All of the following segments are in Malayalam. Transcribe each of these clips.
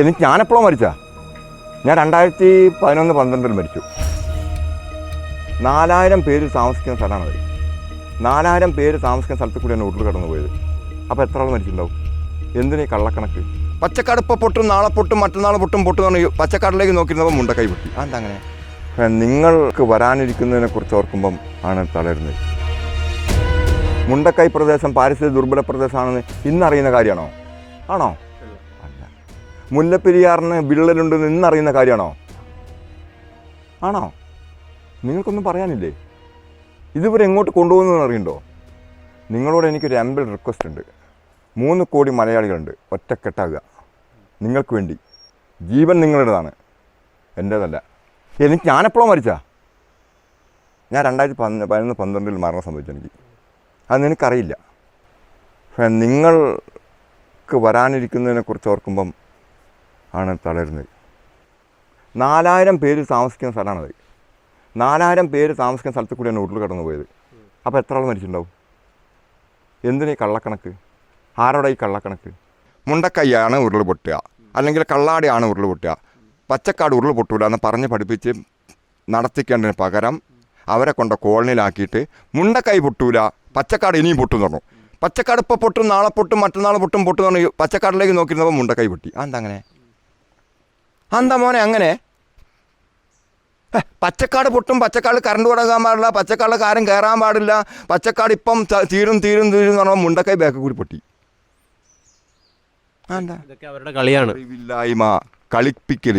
എനിക്ക് ഞാനെപ്പോഴോ മരിച്ചാ? ഞാൻ രണ്ടായിരത്തി പതിനൊന്ന് പന്ത്രണ്ടിൽ മരിച്ചു. നാലായിരം പേര് താമസിക്കുന്ന സ്ഥലമാണ് അത്. നാലായിരം പേര് താമസിക്കുന്ന സ്ഥലത്ത് കൂടിയാണ് ഉരുൾ കടന്നു പോയത്. അപ്പോൾ എത്ര ആൾ മരിച്ചിട്ടുണ്ടാവും? എന്തിനീ കള്ളക്കണക്ക്? പച്ചക്കാട് ഇപ്പോൾ പൊട്ടും നാളെ പൊട്ടും മറ്റന്നാൾ പൊട്ടും പൊട്ടും പറഞ്ഞ് പച്ചക്കാടിലേക്ക് നോക്കിയിരുന്നപ്പോൾ മുണ്ടക്കൈ പൊട്ടി. അതെന്താ അങ്ങനെ? നിങ്ങൾക്ക് വരാനിരിക്കുന്നതിനെ കുറിച്ച് ഓർക്കുമ്പം ആണ് തളരുന്നത്. മുണ്ടക്കൈ പ്രദേശം പാരിസ്ഥിതിക ദുർബല പ്രദേശമാണെന്ന് ഇന്നറിയുന്ന കാര്യമാണോ? ആണോ? മുല്ലപ്പെരിയാറിന് വിള്ളലുണ്ടെന്ന് ഇന്നറിയുന്ന കാര്യമാണോ? ആണോ? നിങ്ങൾക്കൊന്നും പറയാനില്ലേ? ഇതുവരെ എങ്ങോട്ട് കൊണ്ടുപോകുന്നതെന്ന് അറിയണ്ടോ നിങ്ങളോട് എനിക്കൊരു അമ്പിൾ റിക്വസ്റ്റ് ഉണ്ട്. മൂന്ന് കോടി മലയാളികളുണ്ട്. ഒറ്റക്കെട്ടാകുക. നിങ്ങൾക്ക് വേണ്ടി. ജീവൻ നിങ്ങളുടേതാണ്. എന്റേതല്ല എനിക്ക് ഞാനെപ്പോഴോ മരിച്ചാ? ഞാൻ രണ്ടായിരത്തി പതിന പതിനൊന്ന് പന്ത്രണ്ടിൽ മരണം സംഭവിച്ചു എനിക്ക്. അത് നിനക്കറിയില്ല. നിങ്ങൾക്ക് വരാനിരിക്കുന്നതിനെക്കുറിച്ച് ഓർക്കുമ്പം ആണ് തളരുന്നത്. നാലായിരം പേര് താമസിക്കുന്ന സ്ഥലമാണത്. നാലായിരം പേര് താമസിക്കുന്ന സ്ഥലത്ത് കൂടിയാണ് ഉരുൾ കടന്നു പോയത്. അപ്പോൾ എത്ര ആൾ മരിച്ചിട്ടുണ്ടാവും? എന്തിനാ ഈ കള്ളക്കണക്ക്? ആരോടെ ഈ കള്ളക്കണക്ക്? മുണ്ടക്കൈയാണ് ഉരുൾ പൊട്ടുക. അല്ലെങ്കിൽ കള്ളാടിയാണ് ഉരുൾ പൊട്ടുക. പച്ചക്കാട് ഉരുൾ പൊട്ടൂല എന്ന് പറഞ്ഞ് പഠിപ്പിച്ച് നടത്തിക്കേണ്ടതിന് പകരം അവരെ കൊണ്ട് കോളനിയിലാക്കിയിട്ട് മുണ്ടക്കൈ പൊട്ടൂല പച്ചക്കാട് ഇനിയും പൊട്ടും തുടങ്ങും പച്ചക്കാട് ഇപ്പോൾ പൊട്ടും നാളെ പൊട്ടും മറ്റന്നാൾ പൊട്ടും പൊട്ടും പറഞ്ഞ് പച്ചക്കാടിലേക്ക് നോക്കിയിരുന്നപ്പോൾ മുണ്ടക്കൈ പൊട്ടി. അതെന്താ അങ്ങനെ? അതെന്താ മോനെ അങ്ങനെ? പച്ചക്കാട് പൊട്ടും പച്ചക്കാട് കറണ്ട് കൊടുക്കാൻ പാടില്ല പച്ചക്കാട് കാര്യം കയറാൻ പാടില്ല പച്ചക്കാട് ഇപ്പം തീരും തീരും തീരും എന്ന് പറഞ്ഞാൽ മുണ്ടക്കൈ ബാക്ക് കൂടി പൊട്ടി. അവരുടെ കളിയാണ്. ഇല്ലായ്മ കളിപ്പിക്കൽ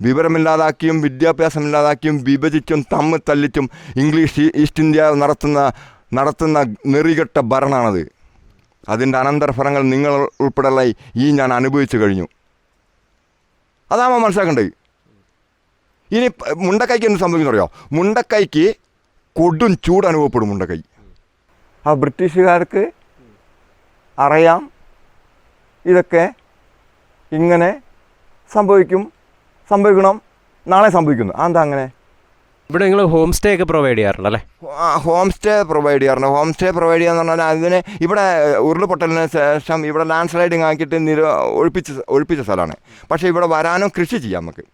വിവരമില്ലാതാക്കിയും വിദ്യാഭ്യാസമില്ലാതാക്കിയും വിഭജിച്ചും തമ്മിൽ തല്ലിച്ചും ഇംഗ്ലീഷ് ഈസ്റ്റ് ഇന്ത്യ നടത്തുന്ന നടത്തുന്ന നെറികെട്ട ഭരണമാണത് അതിന്റെ അനന്തരഫലങ്ങൾ നിങ്ങൾ ഉൾപ്പെടെയുള്ള ഈ ഞാൻ അനുഭവിച്ചു കഴിഞ്ഞു. അതാകുമ്പോൾ മനസ്സിലാക്കേണ്ടത് ഇനി മുണ്ടക്കൈക്ക് എന്ത് സംഭവിക്കുന്നു അറിയോ? മുണ്ടക്കൈക്ക് കൊടും ചൂട് അനുഭവപ്പെടും മുണ്ടക്കൈ. ആ ബ്രിട്ടീഷുകാർക്ക് അറിയാം ഇതൊക്കെ ഇങ്ങനെ സംഭവിക്കും സംഭവിക്കണം നാളെ സംഭവിക്കുന്നു. അതെന്താ അങ്ങനെ? ഇവിടെ നിങ്ങൾ ഹോം സ്റ്റേ ഒക്കെ പ്രൊവൈഡ് ചെയ്യാറുണ്ട് അല്ലേ ഹോം സ്റ്റേ പ്രൊവൈഡ് ചെയ്യാറുണ്ട്. ഹോം സ്റ്റേ പ്രൊവൈഡ് ചെയ്യാന്ന് പറഞ്ഞാൽ അതിന് ഇവിടെ ഉരുൾപൊട്ടലിന് ശേഷം ഇവിടെ ലാൻഡ് സ്ലൈഡിങ് ആക്കിയിട്ട് നിര ഒഴിപ്പിച്ച ഒഴിപ്പിച്ച സ്ഥലമാണ്. പക്ഷേ ഇവിടെ വരാനും കൃഷി ചെയ്യാം നമുക്ക്.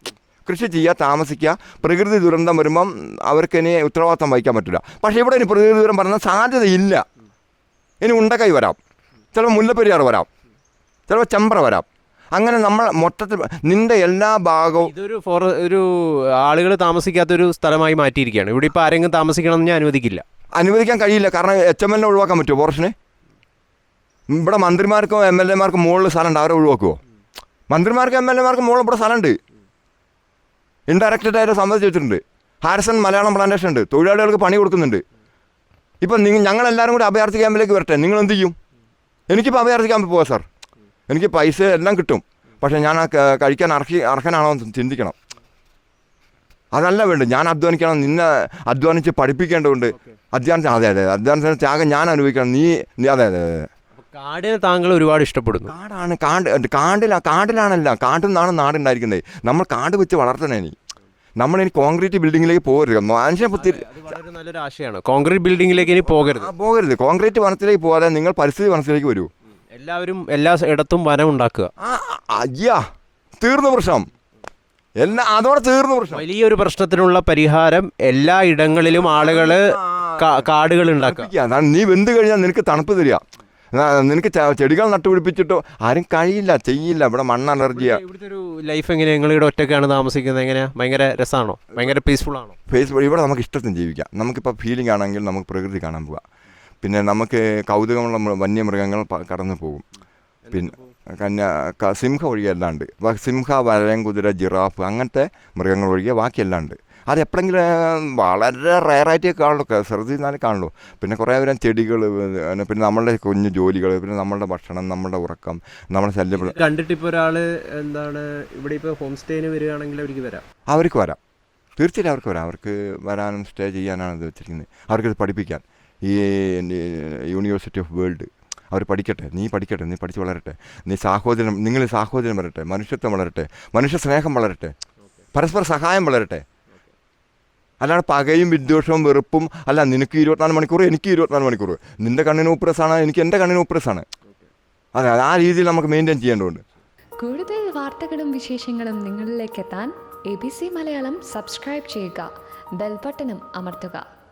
കൃഷി ചെയ്യുക താമസിക്കുക പ്രകൃതി ദുരന്തം വരുമ്പം അവർക്ക് ഇനി ഉത്തരവാദിത്തം വഹിക്കാൻ പറ്റില്ല. പക്ഷേ ഇവിടെ ഇനി പ്രകൃതി ദുരന്തം പറഞ്ഞാൽ സാധ്യതയില്ല ഇനി ഉണ്ടക്കൈ വരാം. ചിലപ്പോൾ മുല്ലപ്പെരിയാർ വരാം. ചിലപ്പോൾ ചെമ്പ്ര വരാം. അങ്ങനെ നമ്മൾ മൊത്തത്തിൽ നിന്റെ എല്ലാ ഭാഗവും ഇതൊരു ഫോർ ഒരു ആളുകൾ താമസിക്കാത്തൊരു സ്ഥലമായി മാറ്റിയിരിക്കുകയാണ്. ഇവിടെ ഇപ്പോൾ ആരെങ്കിലും താമസിക്കണം എന്ന് ഞാൻ അനുവദിക്കില്ല. അനുവദിക്കാൻ കഴിയില്ല. കാരണം എച്ച് എം എല്ലിനെ ഒഴിവാക്കാൻ പറ്റുമോ പോർഷനെ? ഇവിടെ മന്ത്രിമാർക്കും എം എൽ എമാർക്കും മുകളിൽ സ്ഥലമുണ്ട്. അവരെ ഒഴിവാക്കുമോ മന്ത്രിമാർക്കും എം എൽ എമാർക്കും മുകളിൽ ഇവിടെ സ്ഥലമുണ്ട്. ഇൻഡയറക്റ്റഡ് ആയിട്ട് സമ്മതിച്ച് വെച്ചിട്ടുണ്ട്. ഹാരിസൺ മലയാളം പ്ലാന്റേഷൻ ഉണ്ട്. തൊഴിലാളികൾക്ക് പണി കൊടുക്കുന്നുണ്ട്. ഇപ്പം നിങ്ങൾ ഞങ്ങളെല്ലാവരും കൂടി അഭയാർത്ഥി ക്യാമ്പിലേക്ക് വരട്ടെ. നിങ്ങൾ എന്ത് ചെയ്യും? എനിക്കിപ്പോൾ അഭയാർത്ഥി ക്യാമ്പിൽ പോകാം സാർ എനിക്ക് പൈസ എല്ലാം കിട്ടും. പക്ഷേ ഞാൻ ആ കഴിക്കാൻ അർഹി അർഹനാണോ എന്ന് ചിന്തിക്കണം. അതല്ല വേണ്ടത്. ഞാൻ അധ്വാനിക്കണം. നിന്നെ അധ്വാനിച്ച് പഠിപ്പിക്കേണ്ടതുണ്ട്. അധ്വാനിച്ച് അതെ അതെ അധ്വാനിച്ച ത്യാഗം ഞാൻ അനുഭവിക്കണം. നീ നീ അതെ അതെ അതെ. കാടിനെ താങ്കൾ ഒരുപാട് ഇഷ്ടപ്പെടുന്നു. കാടാണ് കാട് കാടിലാ കാടിലാണല്ല. കാട്ടിൽ നിന്നാണ് നാടുണ്ടായിരിക്കുന്നത്. നമ്മൾ കാട് വെച്ച് വളർത്തണേ ഇനി. നമ്മളിനി കോൺക്രീറ്റ് ബിൽഡിങ്ങിലേക്ക് പോകരുത്. മനുഷ്യനെ നല്ലൊരു ആശയമാണ്. കോൺക്രീറ്റ് ബിൽഡിങ്ങിലേക്ക് ഇനി പോകരുത്. പോകരുത്. കോൺക്രീറ്റ് വനത്തിലേക്ക് പോകാതെ നിങ്ങൾ പരിസ്ഥിതി വനത്തിലേക്ക് വരൂ. എല്ലാവരും എല്ലാ ഇടത്തും വനം ഉണ്ടാക്കുക. അയ്യാ തീർന്നു പ്രശ്നം. എല്ലാ അതോടെ തീർന്നു പ്രശ്നം. വലിയൊരു പ്രശ്നത്തിനുള്ള പരിഹാരം എല്ലാ ഇടങ്ങളിലും ആളുകൾ കാടുകൾ ഉണ്ടാക്കുക. നീ വെന്ത് കഴിഞ്ഞാൽ നിനക്ക് തണുപ്പ് തരിക. നിനക്ക് ചെടികൾ നട്ടുപിടിപ്പിച്ചിട്ടോ ആരും കഴിയില്ല ചെയ്യില്ല ഇവിടെ മണ്ണ് അലർജിയാ. ഇവിടുത്തെ ഒരു ലൈഫ് എങ്ങനെയാണ് നിങ്ങൾ ഇവിടെ ഒറ്റയ്ക്കാണ് താമസിക്കുന്നത് എങ്ങനെയാ? ഭയങ്കര രസമാണോ ഭയങ്കര പീസ്ഫുൾ ആണോ? പീസ്ഫുൾ ഇവിടെ നമുക്ക് ഇഷ്ടത്തിന് ജീവിക്കാം. നമുക്കിപ്പോൾ ഫീലിംഗ് ആണെങ്കിൽ നമുക്ക് പ്രകൃതി കാണാൻ പോവാം. പിന്നെ നമുക്ക് കൗതുകമുള്ള വന്യമൃഗങ്ങൾ കടന്നു പോകും. പിന്നെ കന്യ സിംഹം ഒഴികെ അല്ലാണ്ട് സിംഹ വരയം കുതിര ജിറാഫ് അങ്ങനത്തെ മൃഗങ്ങൾ ഒഴികെ ബാക്കിയല്ലാണ്ട് അത് എപ്പോഴെങ്കിലും വളരെ റയറായിട്ടേ കാണുള്ളൂ. ശ്രദ്ധിച്ചാലേ കാണുള്ളൂ. പിന്നെ കുറേ പേരും ചെടികൾ പിന്നെ നമ്മളുടെ കുഞ്ഞു ജോലികൾ പിന്നെ നമ്മളുടെ ഭക്ഷണം നമ്മളുടെ ഉറക്കം നമ്മളെ ശല്യം കണ്ടിട്ട് ഇപ്പോൾ ഒരാൾ എന്താണ് ഇവിടെ ഇപ്പോൾ ഹോം സ്റ്റേന് വരികയാണെങ്കിൽ അവർക്ക് വരാം? അവർക്ക് വരാം. തീർച്ചയായിട്ടും അവർക്ക് വരാം. അവർക്ക് വരാനും സ്റ്റേ ചെയ്യാനാണ് ഇത് വെച്ചിരിക്കുന്നത്. അവർക്കിത് പഠിപ്പിക്കാൻ. ഈ യൂണിവേഴ്സിറ്റി ഓഫ് വേൾഡ് അവർ പഠിക്കട്ടെ നീ പഠിക്കട്ടെ നീ പഠിച്ച് വളരട്ടെ. നീ സാഹോദര്യം നിങ്ങൾ സാഹോദര്യം വളരട്ടെ മനുഷ്യത്വം വളരട്ടെ മനുഷ്യ സ്നേഹം വളരട്ടെ പരസ്പര സഹായം വളരട്ടെ. അല്ലാണ്ട് പകയും വിദ്വേഷവും വെറുപ്പും അല്ല നിനക്ക് ഇരുപത്തിനാല് മണിക്കൂർ എനിക്ക് ഇരുപത്തിനാല് മണിക്കൂർ. നിന്റെ കണ്ണിന് ഉപ്രസാണ് എനിക്ക് എന്റെ കണ്ണിന് ഉപ്രസാണ്. അതെ ആ രീതിയിൽ നമുക്ക് മെയിന്റെയിൻ ചെയ്യേണ്ടതുണ്ട്. കൂടുതൽ വാർത്തകളും വിശേഷങ്ങളും നിങ്ങളിലേക്ക് എത്താൻ A B C Malayalam subscribe ചെയ്യുക. ബെൽബട്ടനും അമർത്തുക.